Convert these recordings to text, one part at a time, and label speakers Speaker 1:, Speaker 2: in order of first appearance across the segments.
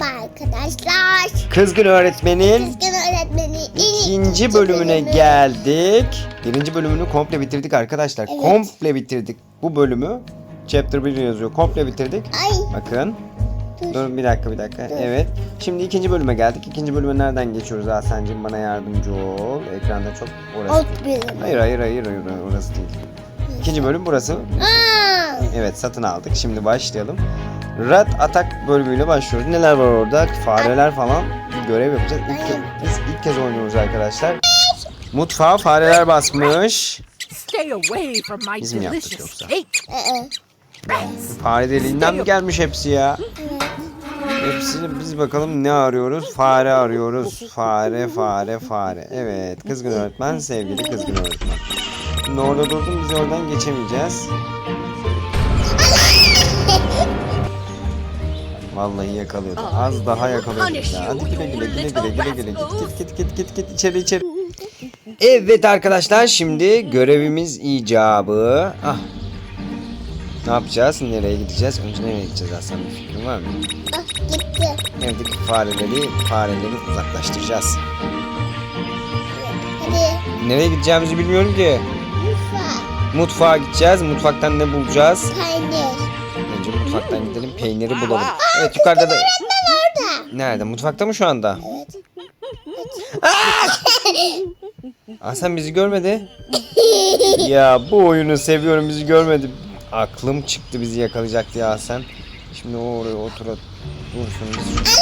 Speaker 1: Merhaba arkadaşlar.
Speaker 2: Kızgın öğretmenin
Speaker 1: Kızgın öğretmeni
Speaker 2: ikinci bölümüne geldik. Birinci bölümünü komple bitirdik arkadaşlar.
Speaker 1: Evet.
Speaker 2: Komple bitirdik. Bu bölümü chapter 1 yazıyor. Komple bitirdik.
Speaker 1: Ay
Speaker 2: Bakın.
Speaker 1: dur.
Speaker 2: Dur bir dakika bir dakika. Evet. Şimdi ikinci bölüme geldik. İkinci bölüme nereden geçiyoruz Hasan'cığım? Bana yardımcı ol. Ekranda çok orası.
Speaker 1: Alt bölümü.
Speaker 2: Hayır hayır hayır hayır orası değil. İkinci bölüm burası.
Speaker 1: Aa,
Speaker 2: Evet satın aldık. Şimdi başlayalım. Rat Atak bölümüyle başlıyoruz. Neler var orada? Fareler falan görev yapacağız. İlk biz ilk kez oynuyoruz arkadaşlar. Mutfağa fareler basmış.
Speaker 3: Stay away from my
Speaker 2: Biz mi yaptık
Speaker 3: delicious
Speaker 2: yoksa? Fare deliğinden mi gelmiş hepsi ya? Hepsini biz bakalım ne arıyoruz? Fare arıyoruz. Fare, fare, fare. Evet, kızgın öğretmen, sevgili kızgın öğretmen. Şimdi orada durdum, biz oradan geçemeyeceğiz. Vallahi yakalıyordu. Az daha yakalıyorduk ya. Hadi güle güle güle güle güle güle git git git git git git içeri içeri. Evet arkadaşlar şimdi görevimiz icabı. Ah. Ne yapacağız? Nereye gideceğiz? Önce nereye gideceğiz Hasan bir fikrin var mı?
Speaker 1: ah, gitti.
Speaker 2: Evdeki fareleri fareleri uzaklaştıracağız.
Speaker 1: Hadi
Speaker 2: Nereye gideceğimizi bilmiyorum ki.
Speaker 1: mutfağa.
Speaker 2: Mutfağa gideceğiz. Mutfaktan ne bulacağız?
Speaker 1: Peynir.
Speaker 2: Önce mutfaktan gidelim peyniri bulalım. Evet yukarıda da... Nerede? Mutfakta mı şu anda?
Speaker 1: Evet.
Speaker 2: Hasan bizi görmedi. ya bu oyunu seviyorum bizi görmedi. Aklım çıktı bizi yakalayacak diye Hasan. Şimdi oraya otura dursun biz.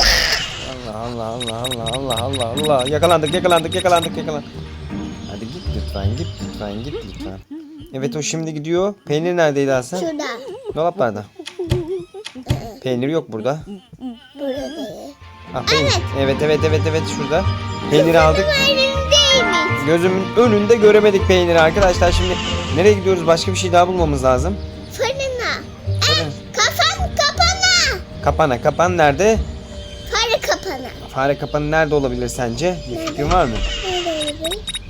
Speaker 2: Allah Allah Allah Allah Allah Allah Allah yakalandık yakalandık yakalandık yakalandık. Hadi git lütfen git lütfen git lütfen. Evet o şimdi gidiyor. Peynir neredeydi Hasan?
Speaker 1: Şurada.
Speaker 2: Dolaplarda. Peynir yok burada.
Speaker 1: Burada değil.
Speaker 2: Ah, peynir. Evet evet evet evet şurada. Peyniri aldık.
Speaker 1: Önündeymiş.
Speaker 2: Gözümün önünde göremedik peyniri arkadaşlar. Şimdi nereye gidiyoruz? Başka bir şey daha bulmamız lazım.
Speaker 1: Fırına.
Speaker 2: Fırın.
Speaker 1: Kafan kapana.
Speaker 2: Kapana. Kapan nerede?
Speaker 1: Fare kapana.
Speaker 2: Fare kapanı nerede olabilir sence? Bir fikrin var mı?
Speaker 1: Nerede?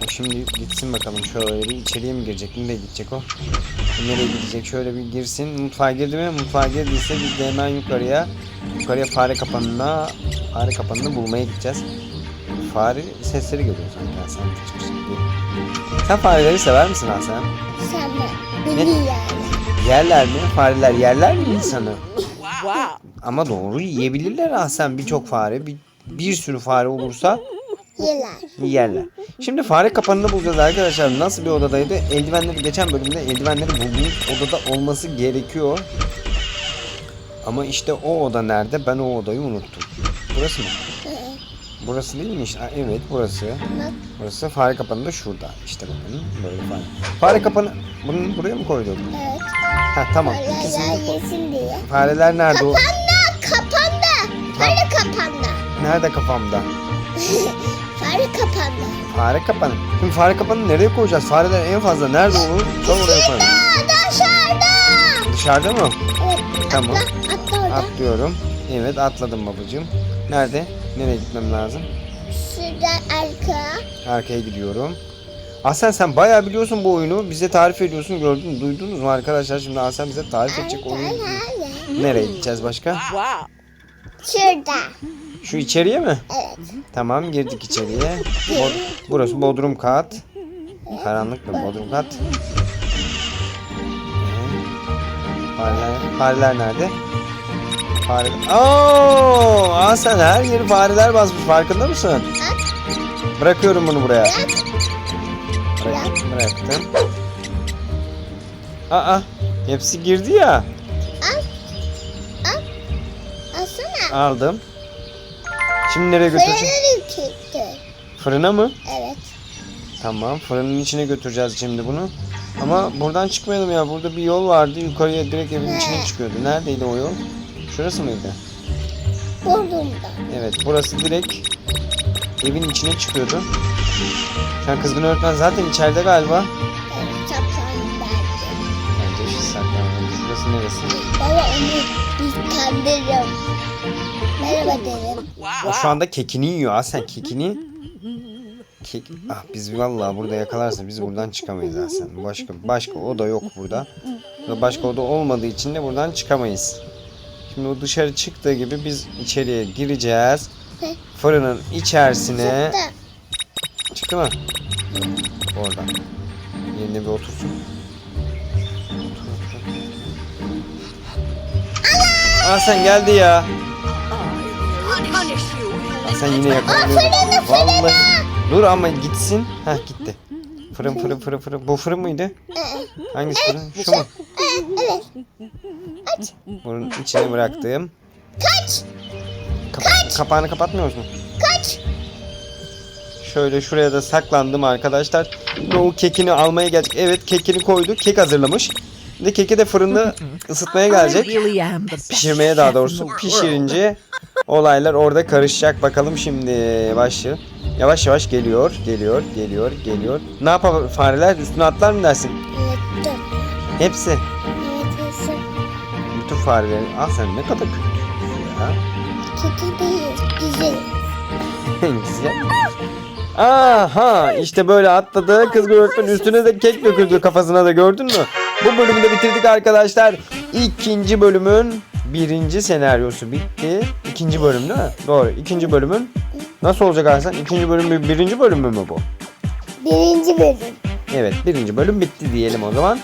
Speaker 2: O şimdi gitsin bakalım şöyle bir içeriye mi girecek? Nereye gidecek o? Nereye gidecek? Şöyle bir girsin. Mutfağa girdi mi? Mutfağa girdiyse biz de hemen yukarıya yukarıya fare kapanına fare kapanını bulmaya gideceğiz. Fare sesleri geliyor sanki Hasan. Sen fareleri sever misin Hasan?
Speaker 1: Sen de. Beni yani.
Speaker 2: Yerler mi? Fareler yerler mi insanı?
Speaker 3: Wow.
Speaker 2: Ama doğru yiyebilirler Hasan. Birçok fare, bir, bir sürü fare olursa
Speaker 1: Yeler.
Speaker 2: yerler. Şimdi fare kapanını bulacağız arkadaşlar. Nasıl bir odadaydı? Eldivenleri geçen bölümde eldivenleri bulduğumuz odada olması gerekiyor. Ama işte o oda nerede? Ben o odayı unuttum. Burası mı? Burası değilmiş. Ha, evet burası. Burası fare kapanı da şurada. İşte bakın böyle fare. Fare kapanı bunu buraya mı koyduk?
Speaker 1: Evet.
Speaker 2: Ha tamam.
Speaker 1: Fareler yesin diye.
Speaker 2: Fareler nerede o?
Speaker 1: Kapanda. Kapanda. Fare kapanda.
Speaker 2: Nerede kafamda?
Speaker 1: Fare kapanda.
Speaker 2: Fare kapanı. Şimdi fare kapanı nereye koyacağız? Fareler en fazla nerede olur? Tam oraya koyalım.
Speaker 1: Dışarıda.
Speaker 2: Dışarıda mı?
Speaker 1: Evet.
Speaker 2: Tamam.
Speaker 1: Atla. Atla orada.
Speaker 2: Atlıyorum. Evet atladım babacığım. Nerede? Nereye gitmem lazım?
Speaker 1: Şurada arka.
Speaker 2: Arkaya gidiyorum. Aslen sen bayağı biliyorsun bu oyunu. Bize tarif ediyorsun. Gördün, duydunuz mu arkadaşlar? Şimdi Aslen bize tarif edecek oyun. Nereye gideceğiz başka?
Speaker 3: Wow.
Speaker 1: Şurada.
Speaker 2: Şu içeriye mi?
Speaker 1: Evet.
Speaker 2: Tamam girdik içeriye. Bo- burası bodrum kat. Karanlık bir bodrum kat. Fareler, fareler nerede? Fare... Oo, aa sen her yeri fareler basmış farkında mısın? Bırakıyorum bunu buraya.
Speaker 1: Bırak.
Speaker 2: Bırak, bıraktım. Aa, hepsi girdi ya.
Speaker 1: Al. Al. Alsana.
Speaker 2: Aldım. Şimdi nereye götüreceğim?
Speaker 1: Fırını yükseltti.
Speaker 2: Fırına mı?
Speaker 1: Evet.
Speaker 2: Tamam fırının içine götüreceğiz şimdi bunu. Ama buradan çıkmayalım ya. Burada bir yol vardı. Yukarıya direkt evin içine çıkıyordu. Neredeydi o yol? Şurası mıydı?
Speaker 1: Burnumda.
Speaker 2: Evet burası direkt evin içine çıkıyordu. Şu an kızgın öğretmen zaten içeride galiba.
Speaker 1: Evet. Çapsam belki.
Speaker 2: Bence şu saklanmadı. Şurası neresi?
Speaker 1: Baba onu bir kandırırım. Merhaba derim.
Speaker 2: O şu anda kekini yiyor. Ha sen kekini. Kek... Ah biz vallahi burada yakalarsa biz buradan çıkamayız Hasan. Başka başka oda yok burada. Ve başka oda olmadığı için de buradan çıkamayız. Şimdi o dışarı çıktığı gibi biz içeriye gireceğiz. Fırının içerisine
Speaker 1: Çıktı.
Speaker 2: çıktı mı? Orada. Yerine bir otursun. Otur, otur. Aa sen geldi ya. Sen yine yakalanıyordun. Vallahi. Dur ama gitsin. Heh gitti. Fırın fırın fırın fırın. Bu fırın mıydı? Hangisi fırın? Şu mu?
Speaker 1: Evet.
Speaker 2: Bunun içine bıraktığım.
Speaker 1: Kaç.
Speaker 2: Kapa- kapağını kapatmıyoruz mu?
Speaker 1: Kaç.
Speaker 2: Şöyle şuraya da saklandım arkadaşlar. Doğu kekini almaya gelecek. Evet kekini koydu. Kek hazırlamış. Şimdi keki de fırında ısıtmaya gelecek. Pişirmeye daha doğrusu. Pişirince olaylar orada karışacak. Bakalım şimdi başlıyor. Yavaş yavaş geliyor, geliyor, geliyor, geliyor. Ne yapar fareler? Üstüne atlar mı dersin?
Speaker 1: Evet.
Speaker 2: Hepsi.
Speaker 1: Evet hızlı.
Speaker 2: Bütün fareler. Ah sen ne kadar kötüsün ya.
Speaker 1: Kötü değil. Güzel.
Speaker 2: Güzel. Aha işte böyle atladı. Kız öğretmenin üstüne de kek döküldü kafasına da gördün mü? Bu bölümü de bitirdik arkadaşlar. İkinci bölümün birinci senaryosu bitti. İkinci bölüm değil mi? Doğru. İkinci bölümün nasıl olacak Hasan? İkinci bölüm bir- birinci bölümü mü bu?
Speaker 1: Birinci bölüm.
Speaker 2: Evet birinci bölüm bitti diyelim o zaman.